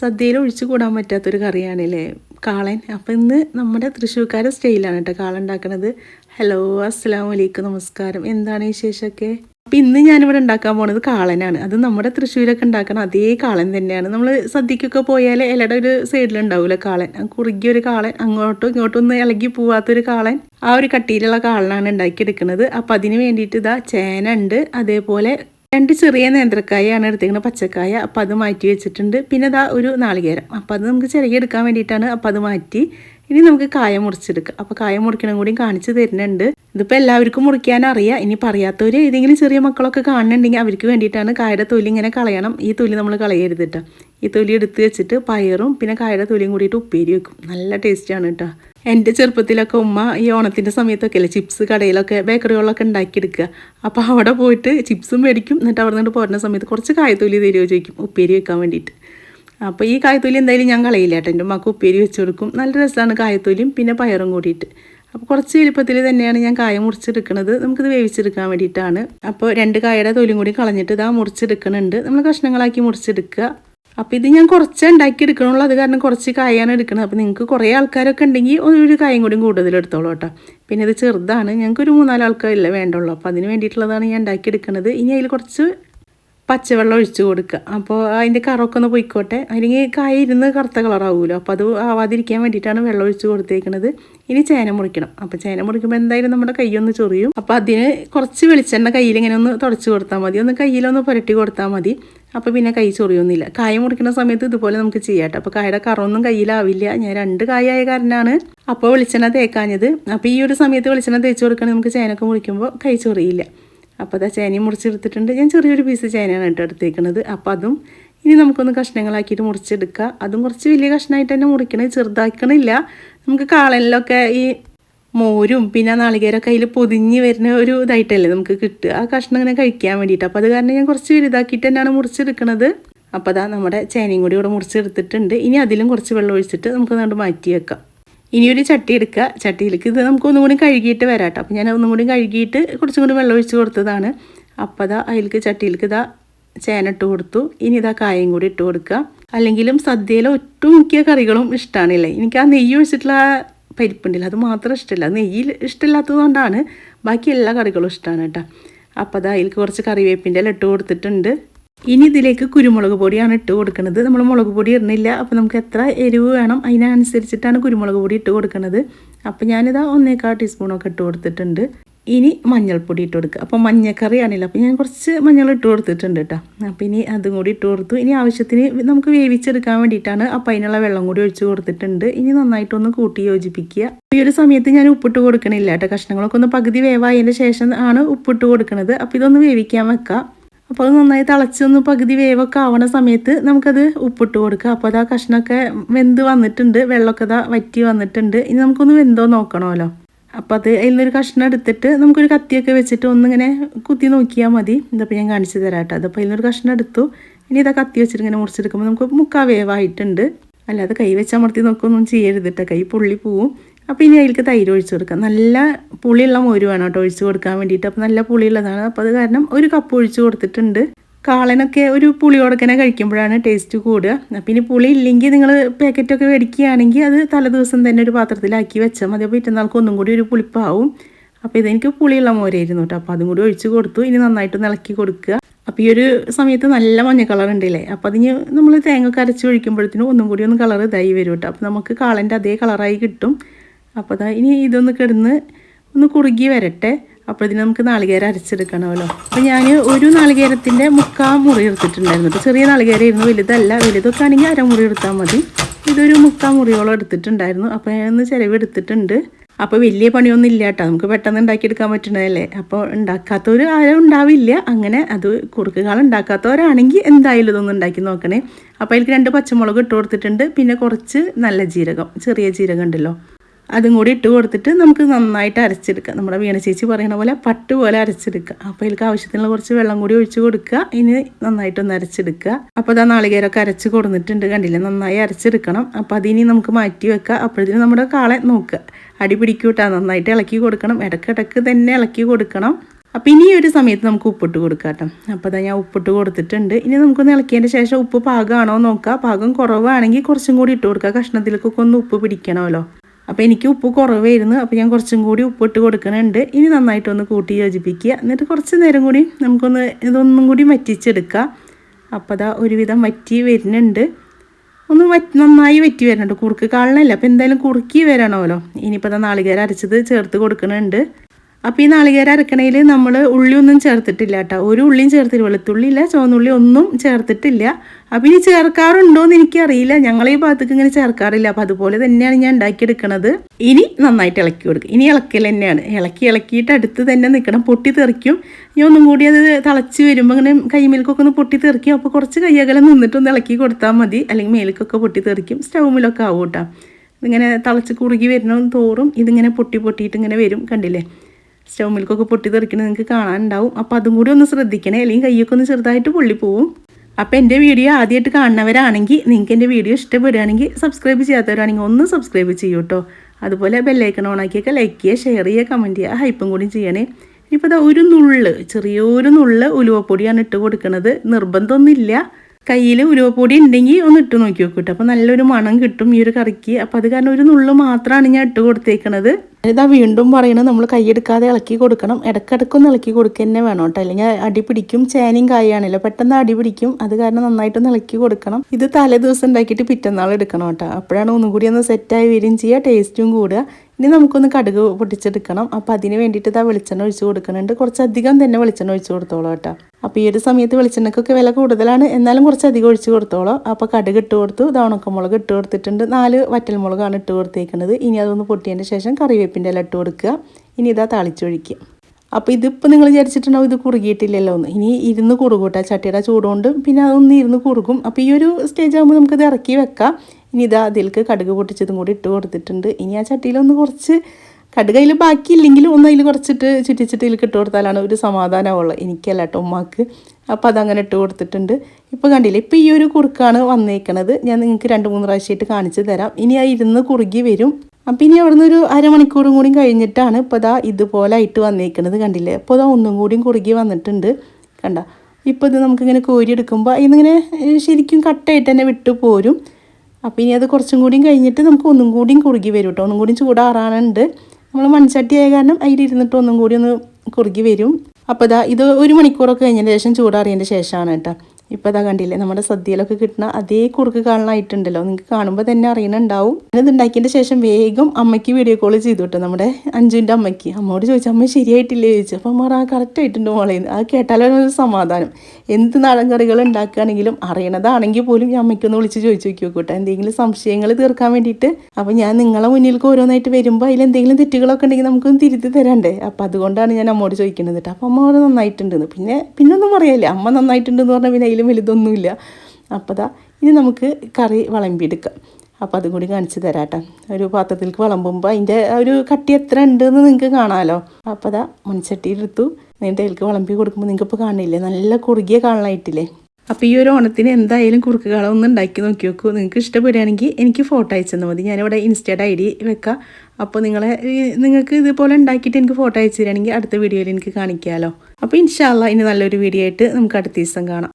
സദ്യയിൽ ഒഴിച്ചു കൂടാൻ പറ്റാത്തൊരു കറിയാണല്ലേ? കാളൻ അപ്പം ഇന്ന് നമ്മുടെ തൃശ്ശൂർക്കാരുടെ സ്റ്റൈലാണ് കേട്ടോ കാളൻ ഉണ്ടാക്കുന്നത് ഹലോ അസ്സാം വലൈക്കും നമസ്കാരം. എന്താണ് വിശേഷമൊക്കെ? അപ്പം ഇന്ന് ഞാനിവിടെ ഉണ്ടാക്കാൻ പോണത് കാളനാണ്. അത് നമ്മുടെ തൃശ്ശൂരൊക്കെ ഉണ്ടാക്കുന്ന അതേ കാളൻ തന്നെയാണ്. നമ്മൾ സദ്യക്കൊക്കെ പോയാൽ ഇലയുടെ ഒരു സൈഡിലുണ്ടാവില്ല കാളൻ? കുറുകിയൊരു കാളൻ അങ്ങോട്ടും ഇങ്ങോട്ടും ഒന്ന് ഇളകി പോവാത്തൊരു കാളൻ ആ ഒരു കട്ടിയിലുള്ള കാളനാണ് ഉണ്ടാക്കിയെടുക്കുന്നത് അപ്പം അതിന് വേണ്ടിയിട്ട് ഇതാ ചേന ഉണ്ട് അതേപോലെ രണ്ട് ചെറിയ നേന്ത്രക്കായാണ് എടുത്തിരിക്കുന്നത് പച്ചക്കായ. അപ്പം അത് മാറ്റി വെച്ചിട്ടുണ്ട്. പിന്നെ ഇതാ ഒരു നാളികേരം. അപ്പം അത് നമുക്ക് ചെറിയ എടുക്കാൻ വേണ്ടിയിട്ടാണ് അപ്പം അത് മാറ്റി. ഇനി നമുക്ക് കായ മുറിച്ചെടുക്കാം. അപ്പോൾ കായ മുറിക്കണം കൂടി കാണിച്ചു തരുന്നുണ്ട്. ഇതിപ്പോൾ എല്ലാവർക്കും മുറിക്കാൻ അറിയാം. ഇനി പറയാത്തവർ ഏതെങ്കിലും ചെറിയ മക്കളൊക്കെ കാണുന്നുണ്ടെങ്കിൽ അവർക്ക് വേണ്ടിയിട്ടാണ് കായയുടെ തൊലി ഇങ്ങനെ കളയണം. ഈ തൊലി നമ്മൾ കളയരുത് കേട്ടോ ഈ തൊലി എടുത്ത് വെച്ചിട്ട് പയറും പിന്നെ കായയുടെ തൊലിയും കൂടിയിട്ട് ഉപ്പേരി വെക്കും. നല്ല ടേസ്റ്റാണ് കേട്ടോ എന്റെ ചെറുപ്പത്തിലൊക്കെ ഉമ്മ ഈ ഓണത്തിന്റെ സമയത്തൊക്കെ അല്ലേ ചിപ്സ് കടയിലൊക്കെ ബേക്കറികളിലൊക്കെ ഉണ്ടാക്കിയെടുക്കുക. അപ്പോൾ അവിടെ പോയിട്ട് ചിപ്സും മേടിക്കും. എന്നിട്ട് അവിടെ നിന്ന് പോരുന്ന സമയത്ത് കുറച്ച് കായത്തൊലി തരുമോ ചോദിക്കും ഉപ്പേരി വെക്കാൻ വേണ്ടിയിട്ട്. അപ്പോൾ ഈ കായത്തൊലി എന്തായാലും ഞാൻ കളയില്ല കേട്ടോ എന്റെ ഉമ്മക്ക് ഉപ്പേരി വെച്ച് കൊടുക്കും. നല്ല രസമാണ് കായത്തൊലിയും പിന്നെ പയറും കൂടിയിട്ട്. അപ്പോൾ കുറച്ച് എളുപ്പത്തിൽ തന്നെയാണ് ഞാൻ കായ മുറിച്ചെടുക്കുന്നത് നമുക്കിത് വേവിച്ചെടുക്കാൻ വേണ്ടിയിട്ടാണ്. അപ്പോൾ രണ്ട് കായയുടെ തൊലിയും കൂടി കളഞ്ഞിട്ട് ഇതാ മുറിച്ചെടുക്കുന്നുണ്ട് നമ്മൾ കഷ്ണങ്ങളാക്കി മുറിച്ചെടുക്കുക. അപ്പോൾ ഇത് ഞാൻ കുറച്ച് ഉണ്ടാക്കി എടുക്കണുള്ളൂ. അത് കാരണം കുറച്ച് കായാണ് എടുക്കുന്നത് അപ്പോൾ നിങ്ങൾക്ക് കുറേ ആൾക്കാരൊക്കെ ഉണ്ടെങ്കിൽ ഒരു കായും കൂടി കൂടുതൽ എടുത്തോളൂ കേട്ടോ. പിന്നെ ഇത് ചെറുതാണ്. ഞങ്ങൾക്ക് ഒരു മൂന്നാൽ ആൾക്കാരില്ല വേണ്ടുള്ളൂ. അപ്പോൾ അതിന് വേണ്ടിയിട്ടുള്ളതാണ് ഞാൻ ഉണ്ടാക്കി എടുക്കുന്നത് ഇനി അതിൽ കുറച്ച് പച്ചവെള്ളം ഒഴിച്ചു കൊടുക്കുക. അപ്പോൾ അതിന്റെ കറൊക്കെ ഒന്ന് പൊയ്ക്കോട്ടെ. അല്ലെങ്കിൽ കായ ഇരുന്ന് കറുത്ത കളറാവുമല്ലോ അപ്പോൾ അത് ആവാതിരിക്കാൻ വേണ്ടിയിട്ടാണ് വെള്ളം ഒഴിച്ച് കൊടുത്തേക്കുന്നത് ഇനി ചേന മുറിക്കണം. അപ്പോൾ ചേന മുറിക്കുമ്പോൾ എന്തായാലും നമ്മുടെ കൈയൊന്ന് ചൊറിയും. അപ്പോൾ അതിന് കുറച്ച് വെളിച്ചെണ്ണ കയ്യിൽ ഇങ്ങനെ ഒന്ന് തുടച്ച് കൊടുത്താൽ മതി. ഒന്ന് കയ്യിലൊന്ന് പുരട്ടി കൊടുത്താൽ മതി. അപ്പോൾ പിന്നെ കൈ ചൊറിയൊന്നുമില്ല. കായ മുറിക്കുന്ന സമയത്ത് ഇതുപോലെ നമുക്ക് ചെയ്യാട്ടോ അപ്പോൾ കായയുടെ കറൊന്നും കയ്യിലാവില്ല. ഞാൻ രണ്ട് കായായ കാരനാണ് അപ്പോൾ വെളിച്ചെണ്ണ തേക്കാഞ്ഞത്. അപ്പോൾ ഈ ഒരു സമയത്ത് വെളിച്ചെണ്ണ തേച്ച് കൊടുക്കുകയാണെങ്കിൽ നമുക്ക് ചേനൊക്കെ മുറിക്കുമ്പോൾ കൈ ചൊറിയില്ല. അപ്പോൾ അതാ ചേനയും മുറിച്ചെടുത്തിട്ടുണ്ട്. ഞാൻ ചെറിയൊരു പീസ് ചേനയാണ് കേട്ടോ എടുത്തേക്കുന്നത് അപ്പോൾ അതും ഇനി നമുക്കൊന്ന് കഷ്ണങ്ങളാക്കിയിട്ട് മുറിച്ചെടുക്കുക അതും കുറച്ച് വലിയ കഷ്ണമായിട്ട് തന്നെ മുറിക്കണേ ചെറുതാക്കണില്ല. നമുക്ക് കാളനിലൊക്കെ ഈ മോരും പിന്നെ നാളികേരമൊക്കെ അതിൽ പൊതിഞ്ഞ് വരുന്ന ഒരു ഇതായിട്ടല്ലേ നമുക്ക് കിട്ടുക. ആ കഷ്ണം ഇങ്ങനെ കഴിക്കാൻ വേണ്ടിയിട്ട്. അപ്പോൾ അത് കാരണം ഞാൻ കുറച്ച് വലുതാക്കിയിട്ട് തന്നെയാണ് മുറിച്ചെടുക്കുന്നത് അപ്പോൾ അതാ നമ്മുടെ ചേനയും കൂടി ഇവിടെ മുറിച്ചെടുത്തിട്ടുണ്ട്. ഇനി അതിലും കുറച്ച് വെള്ളം ഒഴിച്ചിട്ട് നമുക്ക് അതുകൊണ്ട് മാറ്റി വെക്കാം. ഇനി ഒരു ചട്ടി എടുക്കുക. ചട്ടിയിലേക്ക് ഇത് നമുക്ക് ഒന്നും കൂടി കഴുകിയിട്ട് വരാം കേട്ടോ. അപ്പോൾ ഞാൻ ഒന്നും കൂടി കഴുകിയിട്ട് കുറച്ചും കൂടി വെള്ളം ഒഴിച്ച് കൊടുത്തതാണ്. അപ്പോൾ അതാ അതിലേക്ക് ചട്ടിയിലേക്ക് ഇതാ ചേന ഇട്ട് കൊടുത്തു. ഇനി ഇതാ കായും കൂടി ഇട്ട് കൊടുക്കുക. അല്ലെങ്കിലും സദ്യയിലെ ഒട്ടുമിക്ക കറികളും ഇഷ്ടമാണല്ലേ എനിക്ക് ആ നെയ്യ് ഒഴിച്ചിട്ടുള്ള പരിപ്പുണ്ടല്ലോ അത് മാത്രം ഇഷ്ടമില്ല നെയ്യിൽ ഇഷ്ടമില്ലാത്തതുകൊണ്ടാണ് ബാക്കി എല്ലാ കറികളും ഇഷ്ടമാണ് കേട്ടോ. അപ്പോൾ അത് അതിലേക്ക് കുറച്ച് കറിവേപ്പിന്റെ എല്ലാം ഇട്ട് കൊടുത്തിട്ടുണ്ട്. ഇനി ഇതിലേക്ക് കുരുമുളക് പൊടിയാണ് ഇട്ട് കൊടുക്കുന്നത്. നമ്മൾ മുളക് പൊടി ഇടുന്നില്ല അപ്പോൾ നമുക്ക് എത്ര എരിവ് വേണം അതിനനുസരിച്ചിട്ടാണ് കുരുമുളക് പൊടി ഇട്ട് കൊടുക്കുന്നത്. അപ്പോൾ ഞാനിതാ ഒന്നേക്കാൾ ടീസ്പൂണൊക്കെ ഇട്ട് കൊടുത്തിട്ടുണ്ട്. ഇനി മഞ്ഞൾപ്പൊടി ഇട്ട് കൊടുക്കുക. അപ്പോൾ മഞ്ഞക്കറിയാണല്ലോ അപ്പോൾ ഞാൻ കുറച്ച് മഞ്ഞൾ ഇട്ട് കൊടുത്തിട്ടുണ്ട് കേട്ടോ. അപ്പോൾ ഇനി അതും കൂടി ഇട്ട് കൊടുത്തു. ഇനി ആവശ്യത്തിന് നമുക്ക് വേവിച്ചെടുക്കാൻ വേണ്ടിയിട്ടാണ് അപ്പോൾ അതിനുള്ള വെള്ളം കൂടി ഒഴിച്ച് കൊടുത്തിട്ടുണ്ട്. ഇനി നന്നായിട്ടൊന്ന് കൂട്ടി യോജിപ്പിക്കുക. ഈ ഒരു സമയത്ത് ഞാൻ ഉപ്പിട്ട് കൊടുക്കണില്ല കേട്ടോ. കഷ്ണങ്ങളൊക്കെ ഒന്ന് പകുതി വേവായതിന്റെ ശേഷം ആണ് ഉപ്പിട്ട് കൊടുക്കുന്നത് അപ്പോൾ ഇതൊന്ന് വേവിക്കാൻ വെക്കാം. അപ്പോൾ അത് നന്നായി തിളച്ചൊന്ന് പകുതി വേവൊക്കെ ആവണ സമയത്ത് നമുക്കത് ഉപ്പിട്ട് കൊടുക്കുക അപ്പോൾ അത് ആ കഷ്ണമൊക്കെ വെന്ത് വന്നിട്ടുണ്ട്. വെള്ളമൊക്കെ ഇതാ വറ്റി വന്നിട്ടുണ്ട്. ഇനി നമുക്കൊന്ന് വെന്തോ നോക്കണമല്ലോ. അപ്പോൾ അത് നിന്നൊരു കഷ്ണം എടുത്തിട്ട് നമുക്കൊരു കത്തിയൊക്കെ വെച്ചിട്ട് ഒന്നിങ്ങനെ കുത്തി നോക്കിയാൽ മതി. ഇതപ്പോൾ ഞാൻ കാണിച്ചു തരാം കേട്ടോ. അതപ്പോൾ നിന്നൊരു കഷ്ണം എടുത്തു. ഇനി ഇതാ കത്തി വെച്ചിട്ട് ഇങ്ങനെ മുറിച്ചെടുക്കുമ്പോൾ നമുക്ക് മുക്കാ വേവായിട്ടുണ്ട്. അല്ലാതെ കൈ വെച്ചമർത്തി നോക്കൊന്നും ചെയ്യരുത് കേട്ടോ. കൈ പൊള്ളി പോവും. അപ്പോൾ ഇനി അതിലേക്ക് തൈര് ഒഴിച്ചു കൊടുക്കാം. നല്ല പുളിയുള്ള മോര് വേണം കേട്ടോ ഒഴിച്ചു കൊടുക്കാൻ വേണ്ടിയിട്ട്. അപ്പോൾ നല്ല പുളിയുള്ളതാണ്. അപ്പോൾ അത് കാരണം ഒരു കപ്പ് ഒഴിച്ചു കൊടുത്തിട്ടുണ്ട്. കാളനൊക്കെ ഒരു പുളിയോടക്കനെ കഴിക്കുമ്പോഴാണ് ടേസ്റ്റ് കൂടുക. പിന്നെ പുളി ഇല്ലെങ്കിൽ നിങ്ങൾ പാക്കറ്റൊക്കെ മേടിക്കുകയാണെങ്കിൽ അത് തലേദിവസം തന്നെ ഒരു പാത്രത്തിലാക്കി വെച്ചാൽ മതി. അപ്പോൾ ഇറ്റന്നാൾക്ക് ഒന്നും കൂടി ഒരു പുളിപ്പാവും. അപ്പോൾ ഇതെനിക്ക് പുളിയുള്ള മോരായിരുന്നു കേട്ടോ. അപ്പോൾ അതും കൂടി ഒഴിച്ച് കൊടുത്തു. ഇനി നന്നായിട്ട് ഇളക്കി കൊടുക്കുക. അപ്പോൾ ഈ ഒരു സമയത്ത് നല്ല മഞ്ഞ കളർ ഉണ്ടല്ലേ? അപ്പോൾ അതിന് നമ്മൾ തേങ്ങ കരച്ച് ഒഴിക്കുമ്പോഴത്തേനും ഒന്നും കൂടി ഒന്ന് കളർ ഇതായി വരും കേട്ടോ. അപ്പോൾ നമുക്ക് കാളന്റെ അതേ കളറായി കിട്ടും. അപ്പോൾ ഇനി ഇതൊന്ന് കിടന്ന് ഒന്ന് കുറുകി വരട്ടെ. അപ്പോൾ ഇതിന് നമുക്ക് നാളികേരം അരച്ചെടുക്കണമല്ലോ. അപ്പോൾ ഞാൻ ഒരു നാളികേരത്തിന്റെ മുക്കാ മുറി എടുത്തിട്ടുണ്ടായിരുന്നു. അപ്പോൾ ചെറിയ നാളികേരമായിരുന്നു വലുതല്ല. വലുതൊക്കെ ആണെങ്കിൽ അരമുറി എടുത്താൽ മതി. ഇതൊരു മുക്കാ മുറിയോളം എടുത്തിട്ടുണ്ടായിരുന്നു. അപ്പോൾ ഞാനൊന്ന് ചിലവ് എടുത്തിട്ടുണ്ട് അപ്പോൾ വലിയ പണിയൊന്നും ഇല്ല കേട്ടോ. നമുക്ക് പെട്ടെന്ന് ഉണ്ടാക്കിയെടുക്കാൻ പറ്റണതല്ലേ അപ്പോൾ ഉണ്ടാക്കാത്തവർ ആരും ഉണ്ടാവില്ല. അങ്ങനെ അത് കുറുക്കുകാൾ ഉണ്ടാക്കാത്തവരാണെങ്കിൽ എന്തായാലും ഇതൊന്നും ഉണ്ടാക്കി നോക്കണേ. അപ്പോൾ അതിലേക്ക് രണ്ട് പച്ചമുളക് ഇട്ട് കൊടുത്തിട്ടുണ്ട്. പിന്നെ കുറച്ച് നല്ല ജീരകം ചെറിയ ജീരകം ഉണ്ടല്ലോ. അതും കൂടി ഇട്ട് കൊടുത്തിട്ട് നമുക്ക് നന്നായിട്ട് അരച്ചെടുക്കാം. നമ്മുടെ വീണ ചേച്ചി പറയണ പോലെ പട്ട് പോലെ അരച്ചെടുക്കുക. അപ്പോൾ ഇതിൽക്ക് ആവശ്യത്തിനുള്ള കുറച്ച് വെള്ളം കൂടി ഒഴിച്ച് കൊടുക്കുക. ഇനി നന്നായിട്ടൊന്ന് അരച്ചെടുക്കുക. അപ്പോൾ അതാ നാളികേരമൊക്കെ അരച്ച് കൊടുത്തിട്ടുണ്ട് കണ്ടില്ലേ? നന്നായി അരച്ചെടുക്കണം. അപ്പോൾ അതിനി നമുക്ക് മാറ്റി വെക്കുക അപ്പോഴത്തേനും നമ്മുടെ കാളെ നോക്കുക. അടി പിടിക്കൂട്ടാ. നന്നായിട്ട് ഇളക്കി കൊടുക്കണം. ഇടയ്ക്കിടയ്ക്ക് തന്നെ ഇളക്കി കൊടുക്കണം. അപ്പം ഇനി ഒരു സമയത്ത് നമുക്ക് ഉപ്പിട്ട് കൊടുക്കാം കേട്ടോ. അപ്പോൾ അതാ ഞാൻ ഉപ്പിട്ട് കൊടുത്തിട്ടുണ്ട്. ഇനി നമുക്ക് ഇളക്കിയതിന്റെ ശേഷം ഉപ്പ് പാകമാണോ നോക്കുക പാകം കുറവാണെങ്കിൽ കുറച്ചും കൂടി ഇട്ട് കൊടുക്കുക കഷ്ണത്തിലേക്കൊക്കെ ഒന്ന് ഉപ്പ് പിടിക്കണമല്ലോ. അപ്പോൾ എനിക്ക് ഉപ്പ് കുറവായിരുന്നു. അപ്പോൾ ഞാൻ കുറച്ചും കൂടി ഉപ്പ് ഇട്ട് കൊടുക്കണുണ്ട് ഇനി നന്നായിട്ടൊന്ന് കൂട്ടി യോജിപ്പിക്കുക. എന്നിട്ട് കുറച്ച് നേരം കൂടി നമുക്കൊന്ന് ഇതൊന്നും കൂടി വറ്റിച്ചെടുക്കുക. അപ്പോൾ അതാ ഒരുവിധം വറ്റി വരുന്നുണ്ട്. ഒന്ന് നന്നായി വറ്റി വരുന്നുണ്ട്. കുറുക്ക് കാളനല്ല അപ്പോൾ എന്തായാലും കുറുക്കി വരണമല്ലോ. ഇനിയിപ്പോൾ നാളികേരം അരച്ചത് ചേർത്ത് കൊടുക്കുന്നുണ്ട്. അപ്പോൾ ഈ നാളികേര അരക്കണയിൽ നമ്മൾ ഉള്ളിയൊന്നും ചേർത്തിട്ടില്ല കേട്ടോ ഒരു ഉള്ളിയും ചേർത്തില്ല. വെളുത്തുള്ളി ഇല്ല ചുവന്നുള്ളി ഒന്നും ചേർത്തിട്ടില്ല. അപ്പോൾ ഇനി ചേർക്കാറുണ്ടോ എന്ന് എനിക്കറിയില്ല. ഞങ്ങൾ ഈ ഭാഗത്തേക്ക് ഇങ്ങനെ ചേർക്കാറില്ല. അപ്പോൾ അതുപോലെ തന്നെയാണ് ഞാൻ ഉണ്ടാക്കിയെടുക്കണത്. ഇനി നന്നായിട്ട് ഇളക്കി കൊടുക്കും. ഇനി ഇളക്കൽ തന്നെയാണ്. ഇളക്കി ഇളക്കിയിട്ട് അടുത്ത് തന്നെ നിൽക്കണം പൊട്ടി തെറിക്കും. ഇനി ഒന്നും കൂടി അത് തിളച്ച് വരുമ്പോൾ ഇങ്ങനെ കൈമേൽക്കൊക്കെ ഒന്ന് പൊട്ടി തെറിക്കും. അപ്പോൾ കുറച്ച് കയ്യകലം നിന്നിട്ടൊന്ന് ഇളക്കി കൊടുത്താൽ മതി. അല്ലെങ്കിൽ മേലേക്കൊക്കെ പൊട്ടി തെറിക്കും. സ്റ്റൗമിലൊക്കെ ആവും കേട്ടോ ഇതിങ്ങനെ തിളച്ച് കുറുകി വരുന്ന തോറും ഇതിങ്ങനെ പൊട്ടി പൊട്ടിയിട്ട് ഇങ്ങനെ വരും. കണ്ടില്ലേ? സ്റ്റവ് മിൽക്കൊക്കെ പൊട്ടി തെറിക്കുന്നത് നിങ്ങൾക്ക് കാണാനുണ്ടാവും. അപ്പോൾ അതും കൂടി ഒന്ന് ശ്രദ്ധിക്കണേ. അല്ലെങ്കിൽ കയ്യൊക്കെ ഒന്ന് ചെറുതായിട്ട് പൊള്ളിപ്പോവും. അപ്പോൾ എന്റെ വീഡിയോ ആദ്യമായിട്ട് കാണുന്നവരാണെങ്കിൽ നിങ്ങൾക്ക് എന്റെ വീഡിയോ ഇഷ്ടപ്പെടുകയാണെങ്കിൽ സബ്സ്ക്രൈബ് ചെയ്യാത്തവരാണെങ്കിൽ ഒന്ന് സബ്സ്ക്രൈബ് ചെയ്യൂ കേട്ടോ അതുപോലെ ബെല്ലൈക്കൺ ഓണാക്കിയൊക്കെ ലൈക്ക് ചെയ്യുക ഷെയർ ചെയ്യുക കമന്റ് ചെയ്യുക ഹൈപ്പും കൂടി ചെയ്യണേ. ഇനിയിപ്പോൾ ഇതാ ഒരു നുള്ള് ചെറിയൊരു നുള്ള് ഉലുവപ്പൊടിയാണ് ഇട്ട് കൊടുക്കുന്നത് നിർബന്ധമൊന്നുമില്ല. കയ്യിൽ ഉലുവപ്പൊടി ഉണ്ടെങ്കിൽ ഒന്ന് ഇട്ട് നോക്കി നോക്കൂട്ടോ അപ്പോൾ നല്ലൊരു മണം കിട്ടും ഈ ഒരു കറിക്ക്. അപ്പോൾ അത് കാരണം ഒരു നുള്ള് മാത്രമാണ് ഞാൻ ഇട്ട് കൊടുത്തേക്കണത്. ഇതാ വീണ്ടും പറയണത് നമ്മൾ കൈയെടുക്കാതെ ഇളക്കി കൊടുക്കണം. ഇടക്കിടക്കൊന്ന് ഇളക്കി കൊടുക്കുക തന്നെ വേണം കേട്ടോ. അല്ലെങ്കിൽ അടി പിടിക്കും ചേനയും കായാണല്ലോ. പെട്ടെന്ന് അടി പിടിക്കും. അത് കാരണം നന്നായിട്ടൊന്ന് ഇളക്കി കൊടുക്കണം. ഇത് തലേ ദിവസം ഉണ്ടാക്കിയിട്ട് പിറ്റന്നാൾ എടുക്കണം കേട്ടോ. അപ്പോഴാണ് ഒന്നും കൂടി ഒന്ന് സെറ്റായി വരികയും ചെയ്യുക. ടേസ്റ്റും കൂടുക. ഇനി നമുക്കൊന്ന് കടുക് പൊട്ടിച്ചെടുക്കണം. അപ്പോൾ അതിന് വേണ്ടിയിട്ട് ഇതാ വെളിച്ചെണ്ണ ഒഴിച്ച് കൊടുക്കുന്നുണ്ട്. കുറച്ചധികം തന്നെ വെളിച്ചെണ്ണ ഒഴിച്ച് കൊടുത്തോളൂ കേട്ടോ. അപ്പോൾ ഈ ഒരു സമയത്ത് വെളിച്ചെണ്ണക്കൊക്കെ വില കൂടുതലാണ്. എന്നാലും കുറച്ചധികം ഒഴിച്ച് കൊടുത്തോളൂ. അപ്പോൾ കടുക് ഇട്ട് കൊടുത്തു ഇതാ ഉണക്കമുളക് ഇട്ട് കൊടുത്തിട്ടുണ്ട്. നാല് വറ്റൽമുളകാണ് ഇട്ട് കൊടുത്തേക്കുന്നത്. ഇനി അതൊന്ന് പൊട്ടിയതിന്റെ ശേഷം കറിവേപ്പിന്റെ ഇല ഇട്ട് കൊടുക്കുക. ഇനി ഇതാ തളിച്ചൊഴിക്കുക. അപ്പോൾ ഇതിപ്പോൾ നിങ്ങൾ വിചാരിച്ചിട്ടുണ്ടാവും ഇത് കുറുകിയിട്ടില്ലല്ലോ എന്ന്. ഇനി ഇരുന്ന് കുറുകൂട്ടാ. ചട്ടിയുടെ ചൂടുകൊണ്ട് പിന്നെ അതൊന്ന് ഇരുന്ന് കുറുകും. അപ്പോൾ ഈ ഒരു സ്റ്റേജ് ആകുമ്പോൾ നമുക്കിത് ഇറക്കി വെക്കാം. ഇനി ഇതാ അതിലേക്ക് കടുക് പൊട്ടിച്ചതും കൂടി ഇട്ട് കൊടുത്തിട്ടുണ്ട്. ഇനി ആ ചട്ടിയിലൊന്ന് കുറച്ച് കടുക് അതിൽ ബാക്കിയില്ലെങ്കിലും ഒന്ന് അതിൽ കുറച്ചിട്ട് ചുറ്റിച്ചിട്ട് ഇതിൽ ഇട്ട് കൊടുത്താലാണ് ഒരു സമാധാനമുള്ളത് എനിക്കല്ല കേട്ടോ ഉമ്മാക്ക്. അപ്പോൾ അതങ്ങനെ ഇട്ട് കൊടുത്തിട്ടുണ്ട്. ഇപ്പോൾ കണ്ടില്ലേ ഇപ്പോൾ ഈ ഒരു കുറുക്കാണ് വന്നേക്കണത്. ഞാൻ നിങ്ങൾക്ക് രണ്ട് മൂന്ന് പ്രാവശ്യമായിട്ട് കാണിച്ചു തരാം. ഇനി ആ ഇരുന്ന് കുറുകി വരും. അപ്പം ഇനി അവിടുന്ന് ഒരു അരമണിക്കൂറും കൂടി കഴിഞ്ഞിട്ടാണ് ഇപ്പോൾ ഇതാ ഇതുപോലെ ആയിട്ട് വന്നേക്കുന്നത് കണ്ടില്ലേ? അപ്പോൾ ഇതാ ഒന്നും കൂടിയും കുറുകി വന്നിട്ടുണ്ട്. കണ്ട? ഇപ്പോൾ ഇത് നമുക്കിങ്ങനെ കോരിയെടുക്കുമ്പോൾ ഇന്നിങ്ങനെ ശരിക്കും കട്ടായിട്ട് തന്നെ വിട്ടു പോരും. അപ്പോൾ ഇനി അത് കുറച്ചും കൂടിയും കഴിഞ്ഞിട്ട് നമുക്ക് ഒന്നും കൂടിയും കുറുകി വരും കേട്ടോ ഒന്നും കൂടിയും ചൂടാറാനുണ്ട്. നമ്മൾ മൺചട്ടിയായ കാരണം അതിൽ ഇരുന്നിട്ട് ഒന്നും കൂടി ഒന്ന് കുറുകി വരും. അപ്പോൾ ഇതാ ഇത് ഒരു മണിക്കൂറൊക്കെ കഴിഞ്ഞതിന് ശേഷം ചൂടാറിയതിന്റെ ശേഷമാണ് കേട്ടോ. ഇപ്പോൾ അതാ കണ്ടില്ലേ നമ്മുടെ സദ്യയിലൊക്കെ കിട്ടുന്ന അതേ കുറുക്ക് കാണാനായിട്ടുണ്ടല്ലോ നിങ്ങൾക്ക് കാണുമ്പോൾ തന്നെ അറിയണുണ്ടാവും. ഇത് ഉണ്ടാക്കിയതിന്റെ ശേഷം വേഗം അമ്മയ്ക്ക് വീഡിയോ കോൾ ചെയ്തു കേട്ടോ. നമ്മുടെ അഞ്ജുവിന്റെ അമ്മയ്ക്ക്. അമ്മയോട് ചോദിച്ചു അമ്മ ശരിയായിട്ടില്ലേ? ചോദിച്ചു. അപ്പോൾ അമ്മ ആ കറക്റ്റ് ആയിട്ടുണ്ട് മോളെ. അത് കേട്ടാലും ഒരു സമാധാനം. എന്ത് നാടൻ കറികൾ ഉണ്ടാക്കുകയാണെങ്കിലും അറിയണതാണെങ്കിൽ പോലും ഞാൻ അമ്മയ്ക്കൊന്ന് വിളിച്ച് ചോദിച്ചു നോക്കി നോക്കൂട്ടെ എന്തെങ്കിലും സംശയങ്ങൾ തീർക്കാൻ വേണ്ടിയിട്ട്. അപ്പോൾ ഞാൻ നിങ്ങളെ മുന്നിലേക്ക് ഓരോന്നായിട്ട് വരുമ്പോൾ അതിൽ എന്തെങ്കിലും തെറ്റുകളൊക്കെ ഉണ്ടെങ്കിൽ നമുക്കൊന്ന് തിരുത്തി തരണ്ടേ? അപ്പോൾ അതുകൊണ്ടാണ് ഞാൻ അമ്മോട് ചോദിക്കുന്നത് കേട്ടോ. അപ്പോൾ അമ്മ നന്നായിട്ടുണ്ടെന്ന് പിന്നെ പിന്നെ ഒന്നും പറയാനില്ല. അമ്മ നന്നായിട്ടുണ്ടെന്ന് പറഞ്ഞാൽ പിന്നെ അതിലും വലുതൊന്നുമില്ല. അപ്പോൾ ദാ ഇനി നമുക്ക് കറി വിളമ്പിയെടുക്കാം. അപ്പോൾ അതും കൂടി കാണിച്ചു തരാം കേട്ടോ ഒരു പാത്രത്തിലേക്ക് വിളമ്പുമ്പോൾ അതിന്റെ ഒരു കട്ടി എത്ര ഉണ്ടെന്ന് നിങ്ങൾക്ക് കാണാമല്ലോ അപ്പോൾ അതാ മൺചട്ടിയിലെടുത്തു എന്നിട്ട് അതിലേക്ക് വിളമ്പി കൊടുക്കുമ്പോൾ നിങ്ങൾക്ക് ഇപ്പോൾ കാണില്ലേ? നല്ല കുറുകിയ കാണാനായിട്ടില്ലേ അപ്പോൾ ഈ ഒരു ഓണത്തിന് എന്തായാലും കുറുക്ക് കാളം ഒന്ന് ഉണ്ടാക്കി നോക്കി നോക്കൂ. നിങ്ങൾക്ക് ഇഷ്ടപ്പെടുകയാണെങ്കിൽ എനിക്ക് ഫോട്ടോ അയച്ചെന്നാൽ മതി. ഞാനിവിടെ ഇൻസ്റ്റയുടെ ഐ ഡി വെക്കാം. അപ്പോൾ നിങ്ങളെ നിങ്ങൾക്ക് ഇതുപോലെ ഉണ്ടാക്കിയിട്ട് എനിക്ക് ഫോട്ടോ അയച്ചു തരികയാണെങ്കിൽ അടുത്ത വീഡിയോയിൽ എനിക്ക് കാണിക്കാമല്ലോ അപ്പോൾ ഇൻഷാല്ല ഇനി നല്ലൊരു വീഡിയോ ആയിട്ട് നമുക്ക് അടുത്ത ദിവസം കാണാം.